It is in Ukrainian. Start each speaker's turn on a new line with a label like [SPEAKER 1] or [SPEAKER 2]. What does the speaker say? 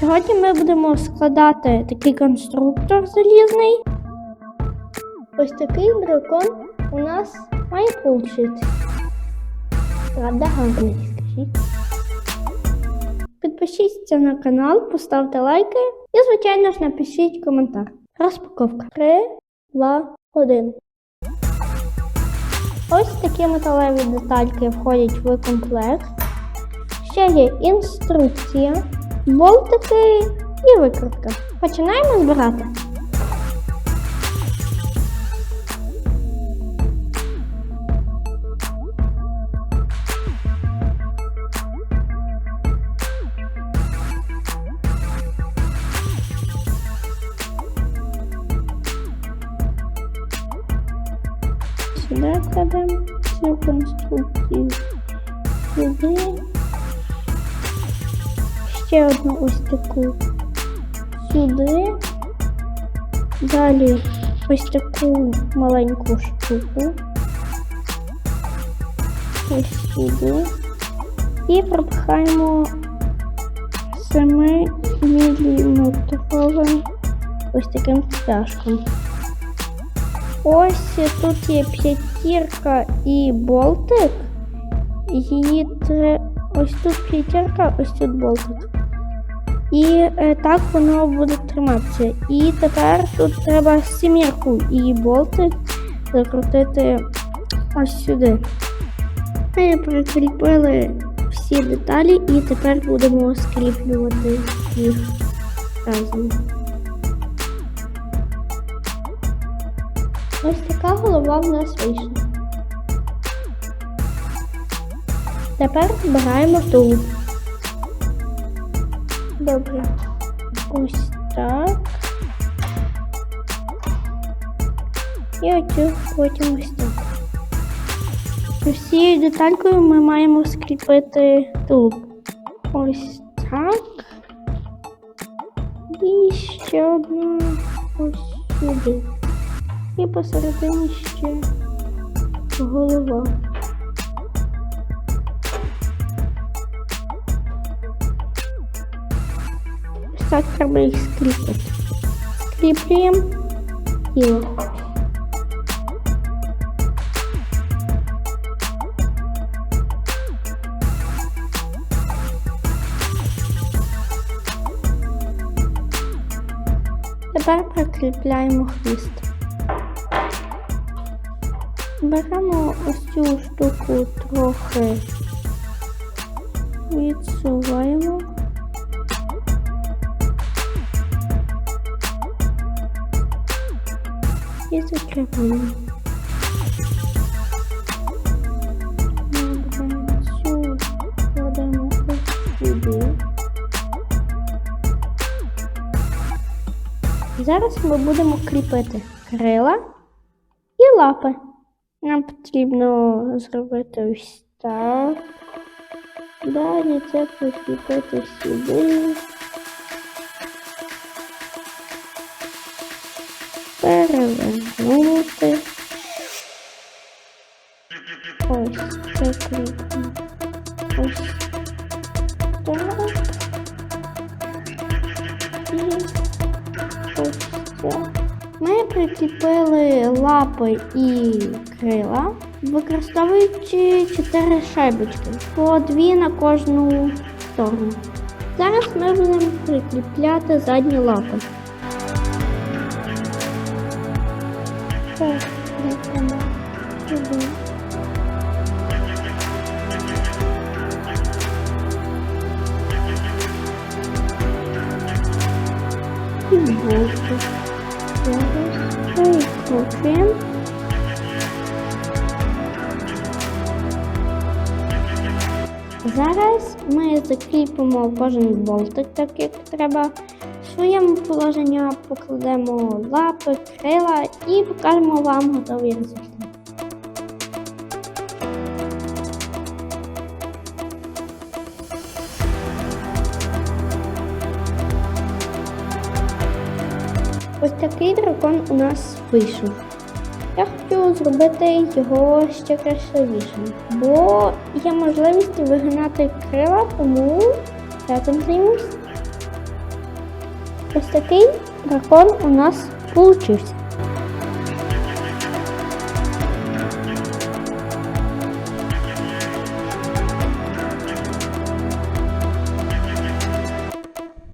[SPEAKER 1] Сьогодні ми будемо складати такий конструктор залізний. Ось такий дракон у нас має вийти. Правда, гарний, скажіть. Підпишіться на канал, поставте лайки і, звичайно ж, напишіть коментар. Розпаковка. 3, 2, 1. Ось такі металеві детальки входять в комплект. Ще є інструкція, болтики і викрутка. Починаємо збирати. Сюди кладемо цю конструкцію. Сюди. Ще одну ось таку сюди. Далі ось таку маленьку штуку. Ось сюди. І пропихаємо 7 міліметровим ось таким стяжком. Ось тут є п'ятірка і болтик. Її тре... Ось тут п'ятірка, ось тут болтик. І е, так воно буде триматися. І тепер тут треба сімірку і болтик закрутити ось сюди. Ми прикріпили всі деталі і тепер будемо скріплювати їх разом. Ось така голова в нас вийшла. Тепер збираємо тулуб. Добре. Ось так. І оцю потім ось так. Всією деталькою ми маємо скріпити тулуб. Ось так. І ще одна ось сюди. І посередині ще голова. Так треба їх скріпити. Скріплюємо тіло. Тепер прикріпляємо хвіст. Беремо ось штуку трохи відсуваємо. І. Беремо цю, кладемо сюди. Зараз ми будемо кріпити крила і лапи. Нам потрібно зробити ось так. Далі це прикріпити сюди. Перевернути. Ось прикріпимо. Ось так. І ось так. Ми прикріпили лапи і крила, використовуючи 4 шайбочки, по 2 на кожну сторону. Зараз ми будемо прикріпляти задні лапи. Так, кріпимо сюди. І боку. Зараз викручуємо. Зараз ми закріпимо кожен болтик, так як треба. В своєму положенні покладемо лапи, крила і покажемо вам готовий результат. Ось такий дракон у нас вийшов. Я хочу зробити його ще красивішим, бо є можливість вигинати крила, тому я цим займусь. ось такий дракон у нас получився.